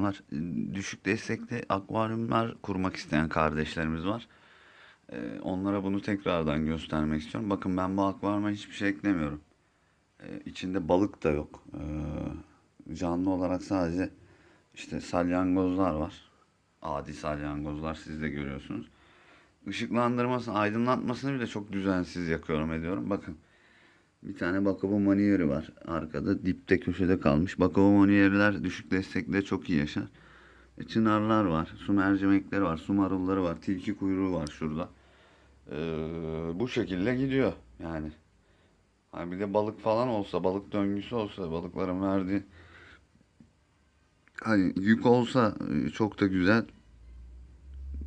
olanlar. Düşük destekli akvaryumlar kurmak isteyen kardeşlerimiz var. Ee, onlara bunu tekrardan göstermek istiyorum. Bakın ben bu akvaryuma hiçbir şey eklemiyorum. Ee, içinde balık da yok. Ee, canlı olarak sadece işte salyangozlar var. Adi salyangozlar siz de görüyorsunuz. Işıklandırmasını, aydınlatmasını bile çok düzensiz yakıyorum ediyorum. Bakın bir tane Bakubu maniyeri var. Arkada dipte köşede kalmış. Bakubu maniyeriler düşük destekle çok iyi yaşar. E, Çınarlar var. Su mercimekleri var. Su marulları var. Tilki kuyruğu var şurada. Ee, bu şekilde gidiyor yani. Ha bir de balık falan olsa, balık döngüsü olsa, balıkların verdiği hani yük olsa e, çok da güzel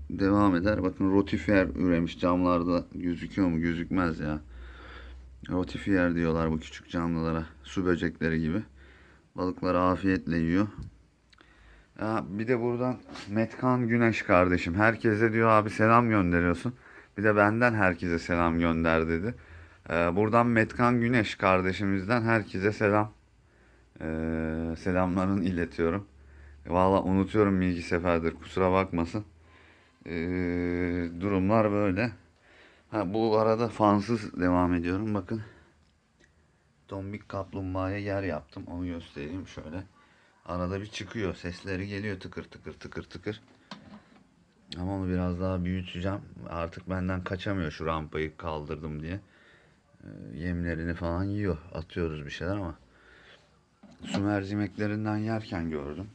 devam eder. Bakın rotifer üremiş camlarda gözüküyor mu? Gözükmez ya. Rotifer diyorlar bu küçük canlılara. Su böcekleri gibi. Balıklar afiyetle yiyor. Ya bir de buradan Metkan Güneş kardeşim. Herkese diyor abi selam gönderiyorsun. Bir de benden herkese selam gönder dedi. Ee, buradan Metkan Güneş kardeşimizden herkese selam. Ee, selamlarını iletiyorum. Valla unutuyorum bilgi seferdir kusura bakmasın. Ee, durumlar böyle. Ha, bu arada fansız devam ediyorum bakın. Tombik kaplumbağaya yer yaptım onu göstereyim şöyle. Arada bir çıkıyor sesleri geliyor tıkır tıkır tıkır tıkır. Ama onu biraz daha büyüteceğim. Artık benden kaçamıyor şu rampayı kaldırdım diye. Ee, yemlerini falan yiyor. Atıyoruz bir şeyler ama. Su mercimeklerinden yerken gördüm.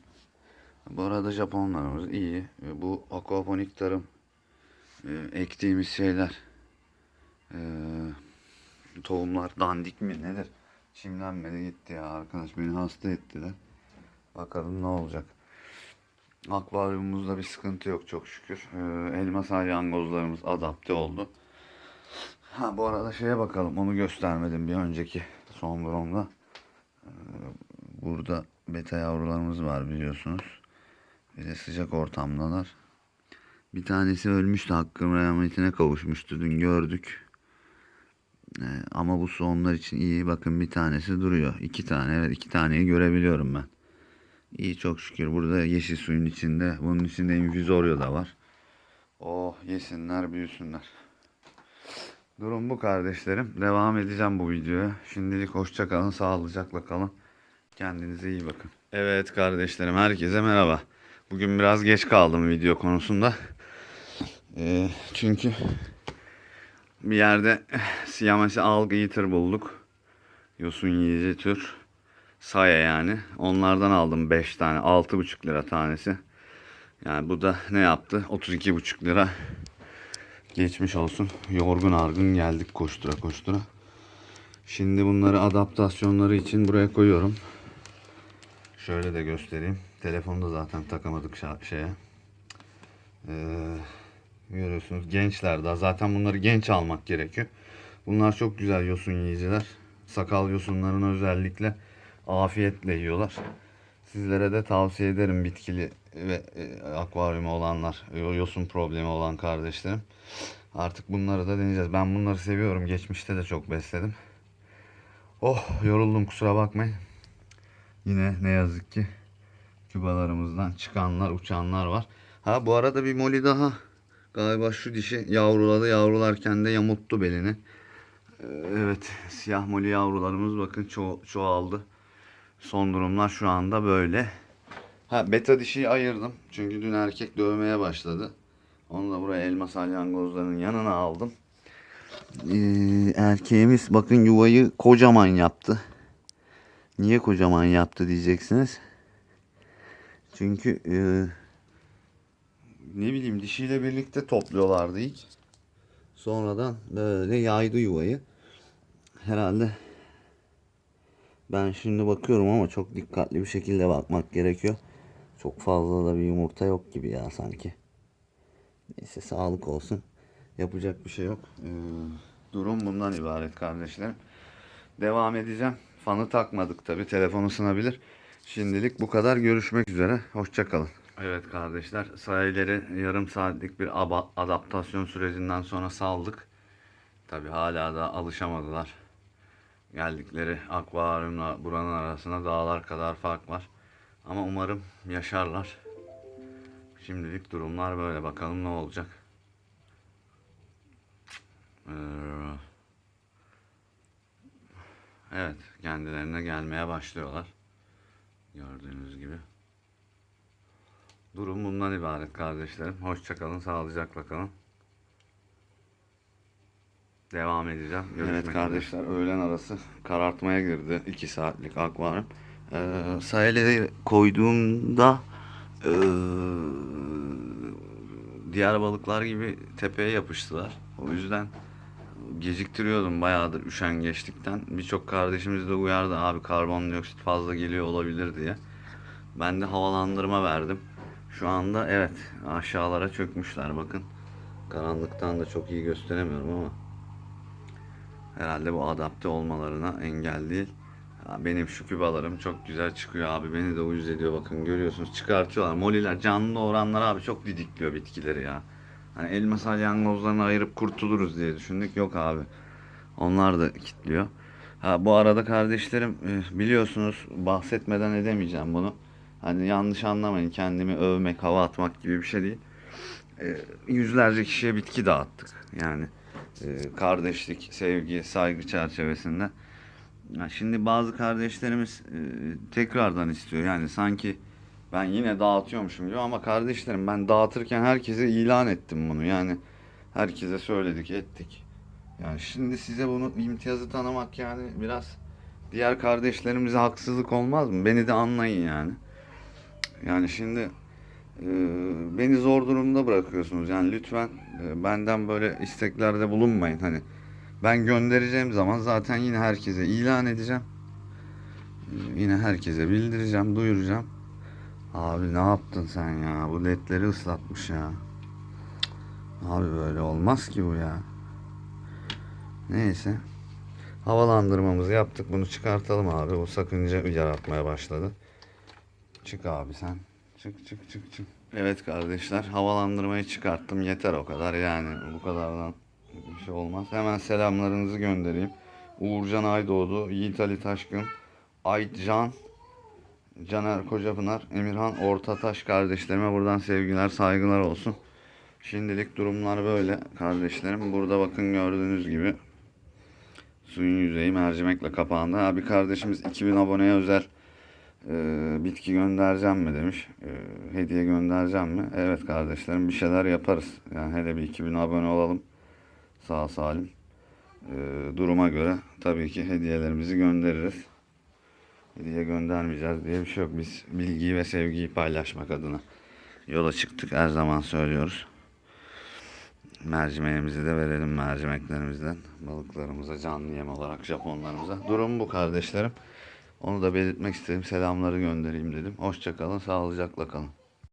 Bu arada Japonlarımız iyi. Ee, Bu aquaponik tarım e, ektiğimiz şeyler e, tohumlar dandik mi nedir? Çimlenmedi gitti ya arkadaş beni hasta ettiler. Bakalım ne olacak. Akvaryumumuzda bir sıkıntı yok çok şükür. Ee, elma salyangozlarımız adapte oldu. Ha bu arada şeye bakalım onu göstermedim bir önceki son bromda. Ee, burada beta yavrularımız var biliyorsunuz. Bir de sıcak ortamdalar. Bir tanesi ölmüştü hakkın rahmetine kavuşmuştu dün gördük. Ee, ama bu su onlar için iyi. Bakın bir tanesi duruyor. İki tane evet iki taneyi görebiliyorum ben. İyi çok şükür. Burada yeşil suyun içinde. Bunun içinde infüzoryo da var. Oh yesinler büyüsünler. Durum bu kardeşlerim. Devam edeceğim bu videoya. Şimdilik hoşça kalın. Sağlıcakla kalın. Kendinize iyi bakın. Evet kardeşlerim herkese merhaba. Bugün biraz geç kaldım video konusunda. Ee, çünkü bir yerde siyamesi algı eater bulduk. Yosun yiyici tür. Saya yani. Onlardan aldım 5 tane. 6,5 lira tanesi. Yani bu da ne yaptı? 32,5 lira. Geçmiş olsun. Yorgun argın geldik koştura koştura. Şimdi bunları adaptasyonları için buraya koyuyorum. Şöyle de göstereyim. Telefonu da zaten takamadık şeye. Ee, görüyorsunuz gençler daha. Zaten bunları genç almak gerekiyor. Bunlar çok güzel yosun yiyiciler. Sakal yosunlarını özellikle afiyetle yiyorlar. Sizlere de tavsiye ederim bitkili ve e, akvaryumu olanlar, yo- yosun problemi olan kardeşlerim. Artık bunları da deneyeceğiz. Ben bunları seviyorum. Geçmişte de çok besledim. Oh yoruldum kusura bakmayın. Yine ne yazık ki kübalarımızdan çıkanlar, uçanlar var. Ha bu arada bir moli daha. Galiba şu dişi yavruladı. Yavrularken de yamulttu belini. Ee, Evet, siyah moli yavrularımız bakın ço- çoğaldı. Son durumlar şu anda böyle. Ha beta dişiyi ayırdım. Çünkü dün erkek dövmeye başladı. Onu da buraya elma salyangozlarının yanına aldım. Ee, erkeğimiz bakın yuvayı kocaman yaptı. Niye kocaman yaptı diyeceksiniz. Çünkü e, bileyim dişiyle birlikte topluyorlardı ilk. Sonradan böyle yaydı yuvayı. Herhalde ben şimdi bakıyorum ama çok dikkatli bir şekilde bakmak gerekiyor. Çok fazla da bir yumurta yok gibi ya sanki. Neyse sağlık olsun. Yapacak bir şey yok. Ee, durum bundan ibaret kardeşlerim. Devam edeceğim. Fanı takmadık tabi. Telefon ısınabilir. Şimdilik bu kadar. Görüşmek üzere. Hoşçakalın. Evet kardeşler. Sahileri yarım saatlik bir adaptasyon sürecinden sonra saldık. Tabi hala da alışamadılar. Geldikleri akvaryumla buranın arasında dağlar kadar fark var. Ama umarım yaşarlar. Şimdilik durumlar böyle. Bakalım ne olacak. Ee, evet, kendilerine gelmeye başlıyorlar. Gördüğünüz gibi. Durum bundan ibaret kardeşlerim. Hoşçakalın, sağlıcakla kalın. Devam edeceğim. evet kardeşler öğlen arası karartmaya girdi. 2 saatlik akvaryum. Ee, saheleri koyduğumda ee, diğer balıklar gibi tepeye yapıştılar. O yüzden geciktiriyordum bayağıdır üşengeçlikten. Birçok kardeşimiz de uyardı abi karbondioksit fazla geliyor olabilir diye. Ben de havalandırma verdim. Şu anda evet aşağılara çökmüşler bakın. Karanlıktan da çok iyi gösteremiyorum ama herhalde bu adapte olmalarına engel değil. Ya benim şu kübalarım çok güzel çıkıyor abi. Beni de uyuz ediyor bakın görüyorsunuz. Çıkartıyorlar. Moliler canlı oranlar abi çok didikliyor bitkileri ya. Hani elma salyangozlarını ayırıp kurtuluruz diye düşündük. Yok abi. Onlar da kitliyor. Ha bu arada kardeşlerim e, biliyorsunuz bahsetmeden edemeyeceğim bunu. Hani yanlış anlamayın kendimi övmek, hava atmak gibi bir şey değil. E, yüzlerce kişiye bitki dağıttık. Yani e, kardeşlik, sevgi, saygı çerçevesinde. Ya şimdi bazı kardeşlerimiz e, tekrardan istiyor. Yani sanki ben yine dağıtıyormuşum gibi ama kardeşlerim ben dağıtırken herkese ilan ettim bunu. Yani herkese söyledik, ettik. Yani şimdi size bunu imtiyazı tanımak yani biraz diğer kardeşlerimize haksızlık olmaz mı? Beni de anlayın yani. Yani şimdi e, beni zor durumda bırakıyorsunuz. Yani lütfen e, benden böyle isteklerde bulunmayın. Hani ben göndereceğim zaman zaten yine herkese ilan edeceğim. E, Yine herkese bildireceğim, duyuracağım. Abi ne yaptın sen ya? Bu ledleri ıslatmış ya. Abi böyle olmaz ki bu ya. Neyse. Havalandırmamızı yaptık. Bunu çıkartalım abi. O sakınca yaratmaya başladı. Çık abi sen. Çık çık çık çık. Evet kardeşler havalandırmayı çıkarttım. Yeter o kadar yani. Bu kadardan bir şey olmaz. Hemen selamlarınızı göndereyim. Uğurcan Aydoğdu, Yiğit Ali Taşkın, Aytcan, Caner Kocapınar, Emirhan Ortataş kardeşlerime buradan sevgiler, saygılar olsun. Şimdilik durumlar böyle kardeşlerim. Burada bakın gördüğünüz gibi suyun yüzeyi mercimekle kapağında. Ha, bir kardeşimiz 2000 aboneye özel e, bitki göndereceğim mi demiş. E, hediye göndereceğim mi? Evet kardeşlerim bir şeyler yaparız. Yani hele bir 2000 abone olalım. Sağ salim. E, duruma göre tabii ki hediyelerimizi göndeririz. Hediye göndermeyeceğiz diye bir şey yok. Biz bilgiyi ve sevgiyi paylaşmak adına yola çıktık. Her zaman söylüyoruz. Mercimeğimizi de verelim mercimeklerimizden. Balıklarımıza canlı yem olarak Japonlarımıza. Durum bu kardeşlerim. Onu da belirtmek istedim. Selamları göndereyim dedim. Hoşçakalın, sağlıcakla kalın.